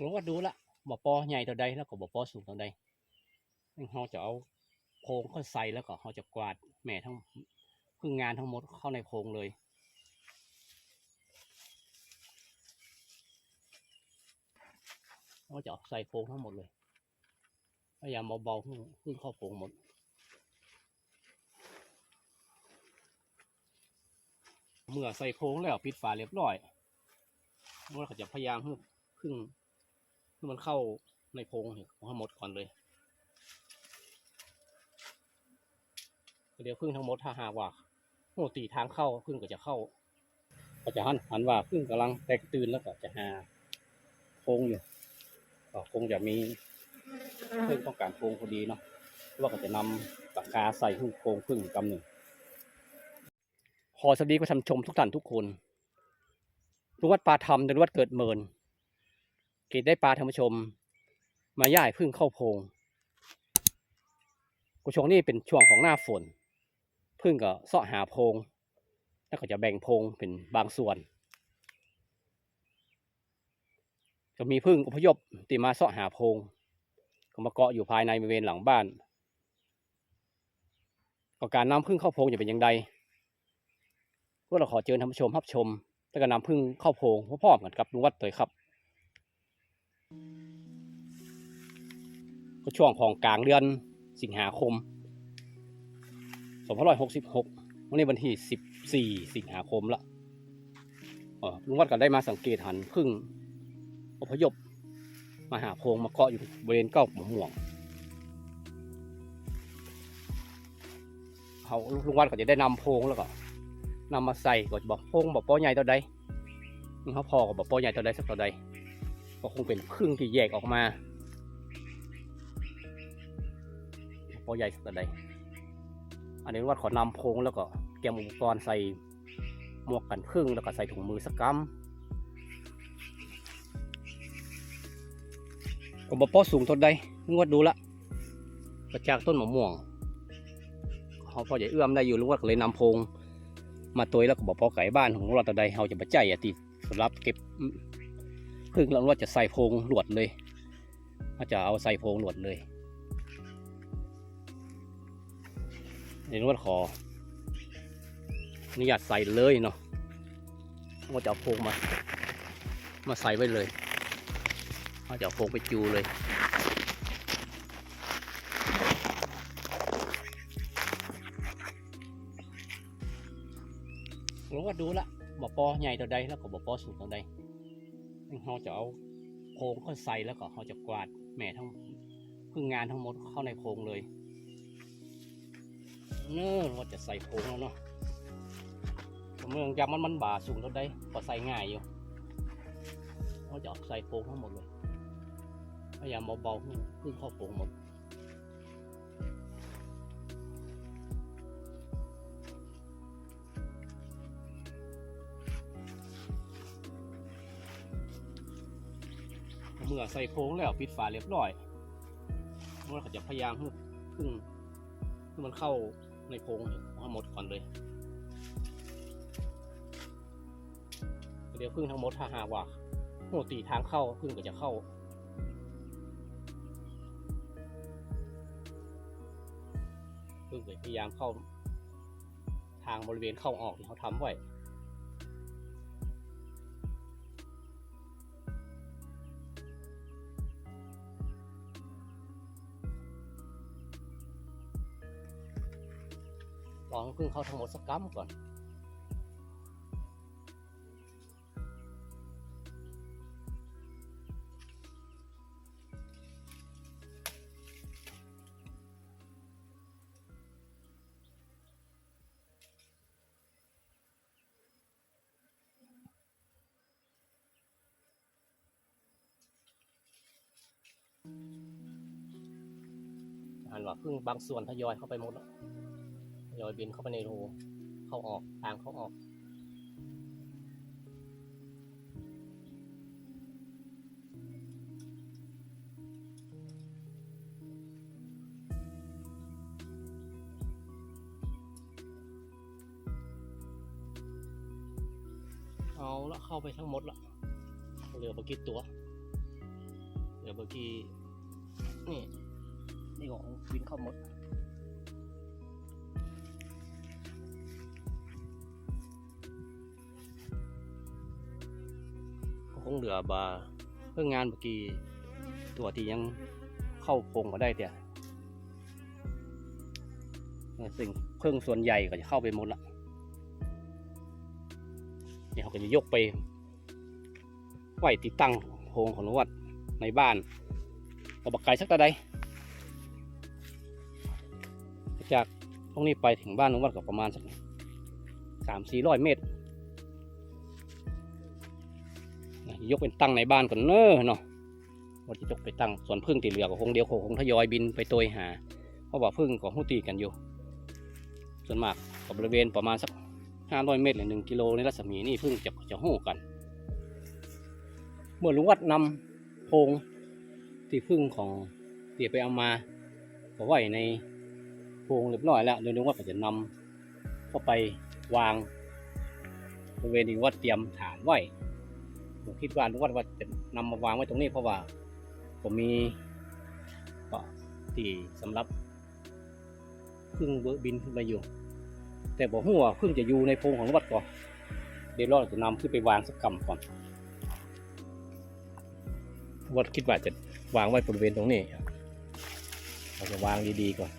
รู้ว่าดูละบ่อปอใหญ่เท่าใดแล้วก็บ่อปอสูงเท่าใดเราจะเอาโพงเข้าใส่แล้วก็เราจะกวาดแม่ทั้งพึ่งงานทั้งหมดเข้าในโพงเลยเราจะาใส่โพงทั้งหมดเลยพยายามเบาๆพึ่งพึ่งเข้าโพงหมดเมื่อใส่โพงแล้วปิดฝาเรียบร้อยเราจะพยายามให้พึ่ง ให้มันเข้าในโพรงเนี่ยให้หมดก่อนเลย เดี๋ยวพึ่งทั้งหมดถ้าหาว่าโหตีทางเข้าพึ่งก็จะเข้า ก็จะหันหันว่าพึ่งกำลังแตกตื่นแล้วก็จะหาโพรงอยู่ก็คงจะมีพึ่งต้องการโพรงพอดีเนาะว่าก็จะนำปากกาใส่พึ่งโพรงพึ่งกำหนึ่งขอสวัสดีผู้ชมทุกท่านทุกคนลุงวัดปลาทำในวัดเกิดเมิน เกตได้ปลาธรรมชม มาย่ายพึ่งเข้าโพงกูช่วงนี้เป็นช่วงของหน้าฝน พึ่งก็เสาะหาโพง แล้วก็จะแบ่งโพงเป็นบางส่วน จะมีพึ่งอพยพตีมาเสาะหาโพง ก็มาเกาะอยู่ภายในบริเวณหลังบ้านก็การนำพึ่งเข้าโพงจะเป็นอย่างไรพวกเราขอเชิญท่านผู้ชมรับชม แล้วก็นำพึ่งเข้าโพงพร้อมๆกันกับลุงวัดเตยครับ ก็ช่วงของกลางเดือนสิงหาคม2566วันนี้วันที่ 14 สิงหาคมละลุงวัดก็ได้มาสังเกตหันพึ่งอพยพมาหาโพรงมาเกาะอยู่บริเวณเก้าหมม่วงเขาลุงวัดก็จะได้นำโพรงแล้วก็นำมาใส่ก็จะบอกโพงบอกปอใหญ่ตัวใดเขาพอกับบอกปอใหญ่ตัวใดสักตัวใด ก็คงเป็นพึ่งที่แยกออกมาปอใหญ่สักใดอันนี้ว่าขอนำโพงแล้วก็เตรียมอุปกรณ์ใส่หมวกกันพึ่งแล้วก็ใส่ถุงมือสักกำก็บอกปอสูงตัวใดนึกว่าดูละมาจากต้นมะม่วงเขาพอจะเอื้อมได้อยู่ลุงว่าก็เลยนำโพงมาตัวแล้วก็บอกพอไก่บ้านของเราแต่ใดเราจะมาใจอะติสำหรับเก็บ พึ่งเราว่าจะใส่โพงหลวดเลยเราจะเอาใส่โพงหลวดเลยเดี๋ยวว่าขออนุญาตใส่เลยเนาะว่าจะเอาโพงมา มาใส่ไว้เลยเราจะเอาโพงไปจูเลยรู้ว่าดูละบ่อปอใหญ่ตัวใดแล้วก็บ่อปอสูงตัวใด เราจะเอาโพรงเข้าใส่แล้วก็เราจะกวาดแม่ทั้งพึ่งงานทั้งหมดเข้าในโพรงเลย เนื้อเราจะใส่โพรงแล้วเนาะเมืองจำมันมันบาสูงตัวใดก็ใส่ง่ายอยู่เราจะใส่โพรงทั้งหมดเลยพยายามเบาๆให้พึ่งเข้าโพรงหมด มื่อใส่โค้งแล้วปิดฝาเรียบร้อยเราก็จะพยายามให้พึ่งให้มันเข้าในโค้งให้งหมดก่อนเลย เดี๋ยวพึ่งทั้งหมดถ้าหาว่าโหตีทางเข้าพึ่งก็จะเข้าพึ่งพยายามเข้าทางบริเวณเข้าออกที่เขาทำไว้ ลองพึ่งเข้าทั้งหมดสักกัมก่อนหันว่าพึ่งบางส่วนทยอยเข้าไปหมดแล้ว ยอยบินเข้าไปในรูเข้าออกทางเข้าออก เอาละเข้าไปทั้งหมดละเหลือบกี่ตัวเมื่อกี้นี่นี่ของวินเข้าหมด คงเหลือบาเพื่องานเมื่อกี้ตัวที่ยังเข้าพงมาได้เตี่ยสิ่งเครื่องส่วนใหญ่ก็จะเข้าไปหมดละเดี๋ยวเขาก็จะยกไปไหวติดตั้งโพงของนวัดในบ้านกระบักไกลสักตะใดจากตรงนี้ไปถึงบ้านนวัดก็ประมาณสักสามสี่ร้อยเมตร ยกเป็นตั้งในบ้านก่อนเนอะเนาะว่าจะยกไปตั้งส่วนพึ่งตีเหลือก็คงเดียวคงทยอยบินไปโตยหา เพราะว่าพึ่งก็หูตีกันอยู่ ส่วนมากกับบริเวณประมาณสักห้าร้อยเมตรหรือหนึ่งกิโลในรัศมีนี่พึ่งจะจะหูกัน เมื่อลุงวัดนำโพงที่พึ่งของเตียไปเอามาก็ไว้ในโพรงเรียบร้อยแล้วเดี๋ยวลุงวัดก็จะนำเข้าไปวางบริเวณที่วัดเตรียมฐานไว้ ผมคิดว่าลุงวัดว่าจะนำมาวางไว้ตรงนี้เพราะว่า ผมมีก็ที่สำหรับพึ่งเบอร์บินขึ้นมาอยู่ แต่บอกหัวาพึ่งจะอยู่ในโพรงของวัดก่อนเดี๋ยวเราจะนำขึ้นไปวางสักกำก่อนวัดคิดว่าจะวางไว้บริเวณตรงนี้เราจะวางดีๆก่อน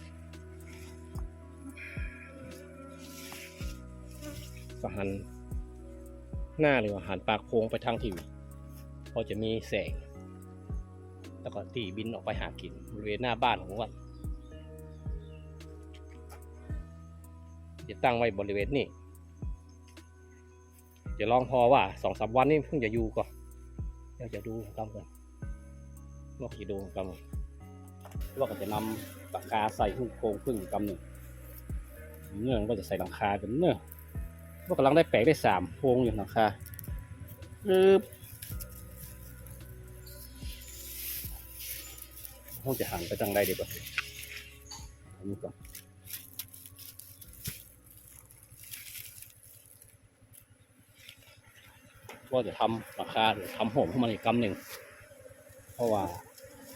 ก็หัน หน้าหรือว่าหันปากโพงไปทางทิวพอจะมีแสง แล้วก็ตีบินออกไปหากินบริเวณหน้าบ้านของวัดจะตั้งไว้บริเวณนี้จะลองพอว่าสองสามวันนี้เพิ่งจะอยู่ก่อนเดี๋ยวจะดูกำกันว่าจะดูกำกันว่าก็จะนำปากกาใส่หุ้งโครงพึ่งกำหนึ่งเนื่องก็จะใส่หลังคาเป็นเนื่อ ว่ากำลังได้แปลกได้สามพวงอยู่นะคะปึ๊บห้องจะหันไปทางใดดีกว่านนี้ก่อนก็จะทำราคาหรือทำโหมเข้ามาอีกกำหนึ่ง เพราะว่า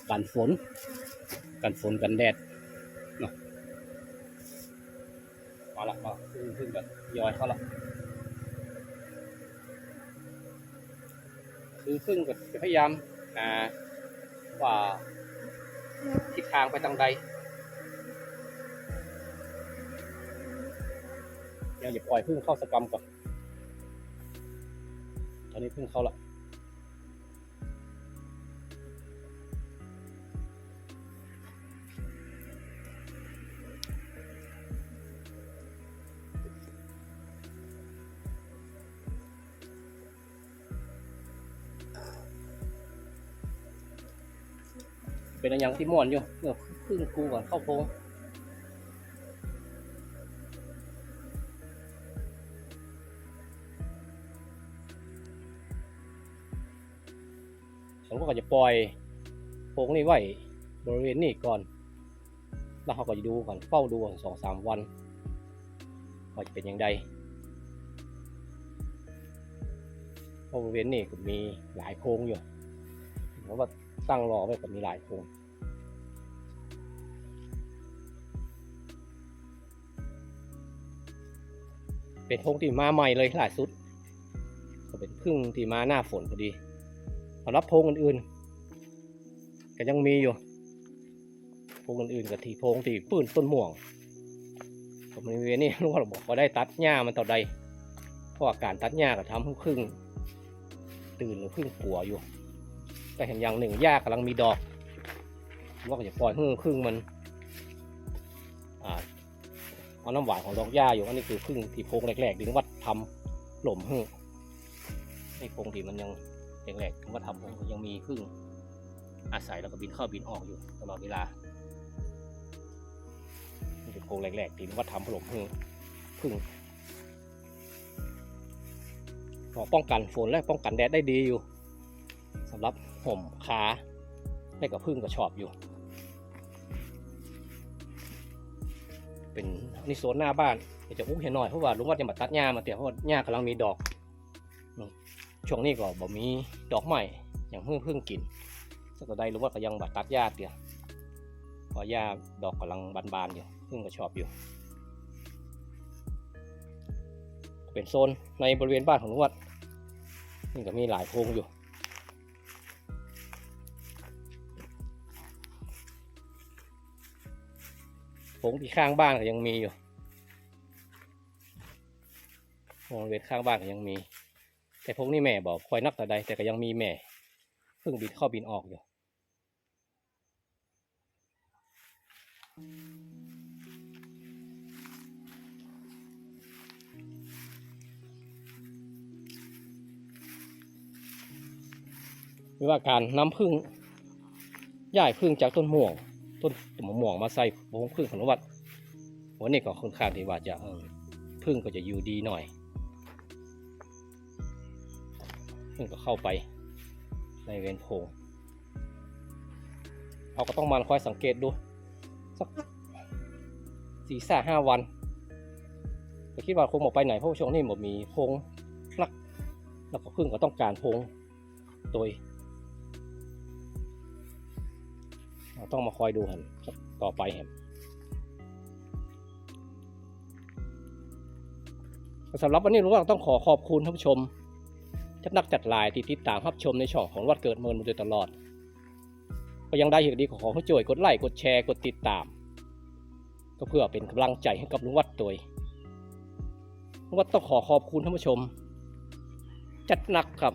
กันฝน กันฝนกันแดดเนาะมาละก็ขึ้นขึ้นกันย้อยเข้าละ คือครึ่งก็จะพยายามหาว่าทิศทางไปทางใดยังอย่าปล่อยพึ่งเข้าสกรรมก่อน ตอนนี้พึ่งเข้าละ เป็นอย่างที่ม่วนอยู่เมื่อพึ่งกูก่อนเข้าโพงผมก็จะปล่อยโพงนี้ไว้บริเวณนี้ก่อน แล้วเขาก็จะดูก่อนเฝ้าดูก่อนสองสามวันว่าจะเป็นอย่างไรบริเวณนี้ก็มีหลายโพงอยู่เพราะว่า ตั้งรอไว้ก็มีหลายโพรงเป็นโพรงที่มาใหม่เลยล่าสุด ก็เป็นพึ่งที่มาหน้าฝนพอดีสำหรับโพงอื่นๆก็ยังมีอยู่โพงอื่นๆกับที่โพงที่ปื้นต้นม่วงผมบริเวณนี้ลุงก็บอกว่าได้ตัดหญ้ามันต่อใดเพราะว่าการตัดหญ้าก็ทำให้พึ่ง ตื่นหรือพึ่งปัวอยู่ แต่เห็นอย่างหนึ่งหญ้ากำลังมีดอกว่าก็จะปล่อยพึ่งพึ่งมันอ่าเอาน้ำหวานของดอกหญ้าอยู่อันนี้คือพึ่งที่โพงแรกๆดินวัดทำหล่มพึ่งในโพงที่มันยังแรกๆถึงว่าทำมก็ยังมีพึ่งอาศัยแล้วก็บินเข้าบินออกอยู่ตลอดเวลานี่เป็นโครงแรกๆที่ว่าทำผลมพึ่งพึ่งก็ป้องกันฝนและป้องกันแดดได้ดีอยู่สำหรับ ห่มขาได้กับพึ่งก็ชอบอยู่ เป็นนี่โซนหน้าบ้านเดี๋ยวจะอุ้มเห็นหน่อยเพราะว่าลุงว่าจะมาตัดหญ้ามาเตี่ยเพราะว่าหญ้ากำลังมีดอกช่วงนี้ก็บ่มีดอกใหม่อย่างเพิ่งเพิ่งกินสักใดหรือว่าก็ยังบัดตัดหญ้าเดียเพอหญ้าดอกกำลังบานๆอยู่พึ่งก็ชอบอยู่ เป็นโซนในบริเวณบ้านของลุงวัดนี่ก็มีหลายโพรงอยู่ โพรงที่ข้างบ้านก็ยังมีอยู่โพรงเวณข้างบ้านก็ยังมี แต่พวกนี้แม่บอกคอยนักแต่ใดแต่ก็ยังมีแม่เพิ่งบินเข้าบินออกอยู่ไม่ว่าการน้ำพึ่งย้ายพึ่งจากต้นม่วง ต้นมะม่วงมาใส่โพงพึ่งของวัดวันนี้ก็ค่อนข้างที่ว่าจะพึ่งก็จะอยู่ดีหน่อยพึ่งก็เข้าไปในเวนโพงเราก็ต้องมาคอยสังเกตดูสักสี่สาห้าวันคิดว่าคงบอกไปไหนเพราะว่าช่วงนี้หมดมีพงนักแล้วก็พึ่งก็ต้องการพงโดย ต้องมาคอยดูกันต่อไปครับสำหรับวันนี้รู้ว่าต้องขอขอบคุณท่านผู้ชมจัดนักจัดลายที่ติดตามรับชมในช่องของวัดเกิดเมินมาโดยตลอด ก็ยังได้เหตุดีของผู้ช่วยกดไลค์กดแชร์กดติดตาม ก็เพื่อเป็นกำลังใจให้กับลุงวัดตัวยลุงวัดต้องขอขอบคุณท่านผู้ชม จัดหนักครับ